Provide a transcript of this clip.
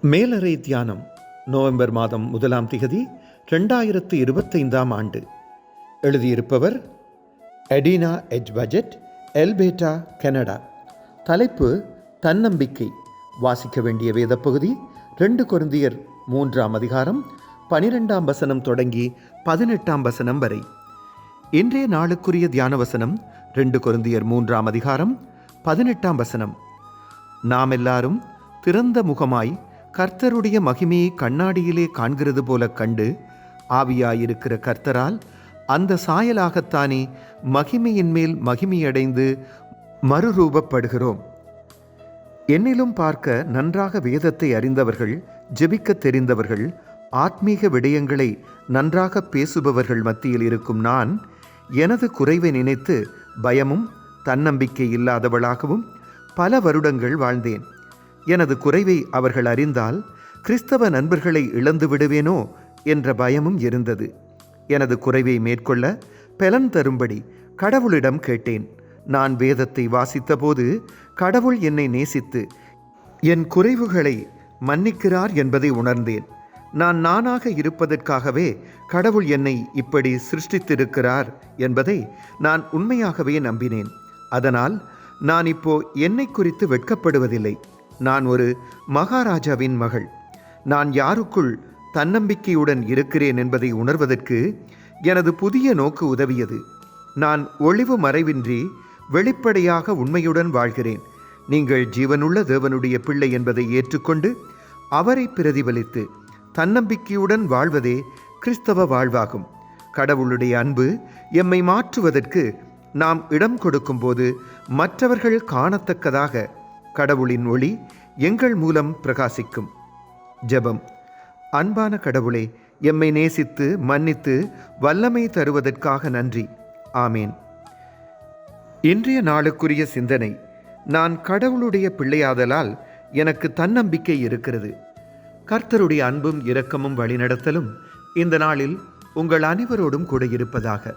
மேலறை தியானம் நவம்பர் மாதம் முதலாம் திகதி ரெண்டாயிரத்து இருபத்தைந்தாம் ஆண்டு. எழுதியிருப்பவர் எடினா எஜ் பட்ஜெட் எல்பேட்டா கனடா. தலைப்பு தன்னம்பிக்கை. வாசிக்க வேண்டிய வேதப்பகுதி ரெண்டு குருந்தியர் மூன்றாம் அதிகாரம் பனிரெண்டாம் வசனம் தொடங்கி பதினெட்டாம் வசனம் வரை. இன்றைய நாளுக்குரிய தியான வசனம் ரெண்டு குருந்தியர் மூன்றாம் அதிகாரம் பதினெட்டாம் வசனம். நாம் எல்லாரும் திறந்த முகமாய் கர்த்தருடைய மகிமையை கண்ணாடியிலே காண்கிறது போல கண்டு ஆவியாயிருக்கிற கர்த்தரால் அந்த சாயலாகத்தானே மகிமையின் மேல் மகிமையடைந்து மறுரூபப்படுகிறோம். என்னிலும் பார்க்க நன்றாக வேதத்தை அறிந்தவர்கள் ஜெபிக்கத் தெரிந்தவர்கள் ஆத்மீக விடயங்களை நன்றாக பேசுபவர்கள் மத்தியில் இருக்கும் நான் எனது குறைவை நினைத்து பயமும் தன்னம்பிக்கை இல்லாதவளாகவும் பல வருடங்கள் வாழ்ந்தேன். எனது குறைவை அவர்கள் அறிந்தால் கிறிஸ்தவ நண்பர்களை இழந்து விடுவேனோ என்ற பயமும் இருந்தது. எனது குறைவை மேற்கொள்ள பலன் தரும்படி கடவுளிடம் கேட்டேன். நான் வேதத்தை வாசித்தபோது கடவுள் என்னை நேசித்து என் குறைவுகளை மன்னிக்கிறார் என்பதை உணர்ந்தேன். நான் நானாக இருப்பதற்காகவே கடவுள் என்னை இப்படி சிருஷ்டித்திருக்கிறார் என்பதை நான் உண்மையாகவே நம்பினேன். அதனால் நான் இப்போ என்னை குறித்து வெட்கப்படுவதில்லை. நான் ஒரு மகாராஜாவின் மகள். நான் யாருக்குள் தன்னம்பிக்கையுடன் இருக்கிறேன் என்பதை உணர்வதற்கு எனது புதிய நோக்கு உதவியது. நான் ஒளிவு மறைவின்றி வெளிப்படையாக உண்மையுடன் வாழ்கிறேன். நீங்கள் ஜீவனுள்ள தேவனுடைய பிள்ளை என்பதை ஏற்றுக்கொண்டு அவரை பிரதிபலித்து தன்னம்பிக்கையுடன் வாழ்வதே கிறிஸ்தவ வாழ்வாகும். கடவுளுடைய அன்பு எம்மை மாற்றுவதற்கு நாம் இடம் கொடுக்கும்போது மற்றவர்கள் காணத்தக்கதாக கடவுளின் ஒளி எங்கள் மூலம் பிரகாசிக்கும். ஜெபம். அன்பான கடவுளே எம்மை நேசித்து மன்னித்து வல்லமை தருவதற்காக நன்றி. ஆமேன். இன்றைய நாளுக்குரிய சிந்தனை நான் கடவுளுடைய பிள்ளையாதலால் எனக்கு தன்னம்பிக்கை இருக்கிறது. கர்த்தருடைய அன்பும் இரக்கமும் வழிநடத்தலும் இந்த நாளில் உங்கள் அனைவரோடும் கூட இருப்பதாக.